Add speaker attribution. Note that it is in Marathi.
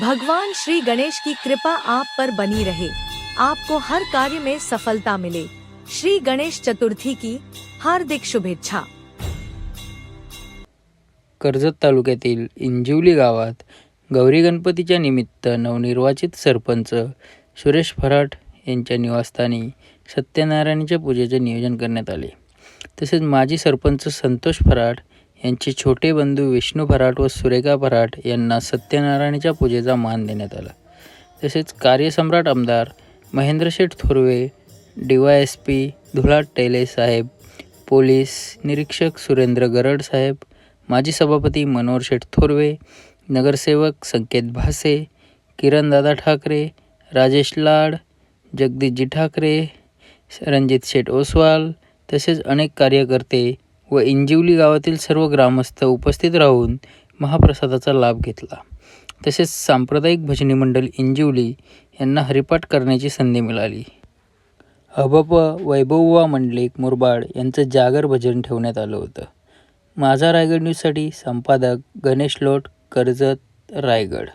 Speaker 1: भगवान श्री गणेश की कृपा आप पर बनी रहे। आपको हर कार्य में सफलता मिले। श्री गणेश चतुर्थी की हार्दिक शुभेच्छा।
Speaker 2: कर्जत तालुक्यातील इंजिवली गावात गौरी गणपतीच्या निमित्त नवनिर्वाचित सरपंच सुरेश फराट यांच्या निवासस्थानी सत्यनारायणाच्या पूजेचे नियोजन करण्यात आले. तसेच माजी सरपंच संतोष फराट यांचे छोटे बंधू विष्णू भराट व सुरेखा भराट यांना सत्यनारायणाच्या पूजेचा मान देण्यात आला. तसेच कार्यसम्राट आमदार Mahendrasheth Thorve D Y S P धुलाट टेले साहेब पोलीस निरीक्षक सुरेंद्र गरड साहेब माजी सभापती मनोहर शेठ थोरवे नगरसेवक संकेत भासे किरणदादा ठाकरे राजेश लाड जगदीशजी ठाकरे रणजित शेठ ओसवाल तसेच अनेक कार्यकर्ते व इंजिवली गावातील सर्व ग्रामस्थ उपस्थित राहून महाप्रसादाचा लाभ घेतला. तसेच सांप्रदायिक भजनी मंडळ इंजिवली यांना हरिपाठ करण्याची संधी मिळाली. हबप वैभववा मंडलिक मुरबाड यांचं जागर भजन ठेवण्यात आलं होतं. माझा रायगड न्यूजसाठी संपादक गणेश लोट कर्जत रायगड.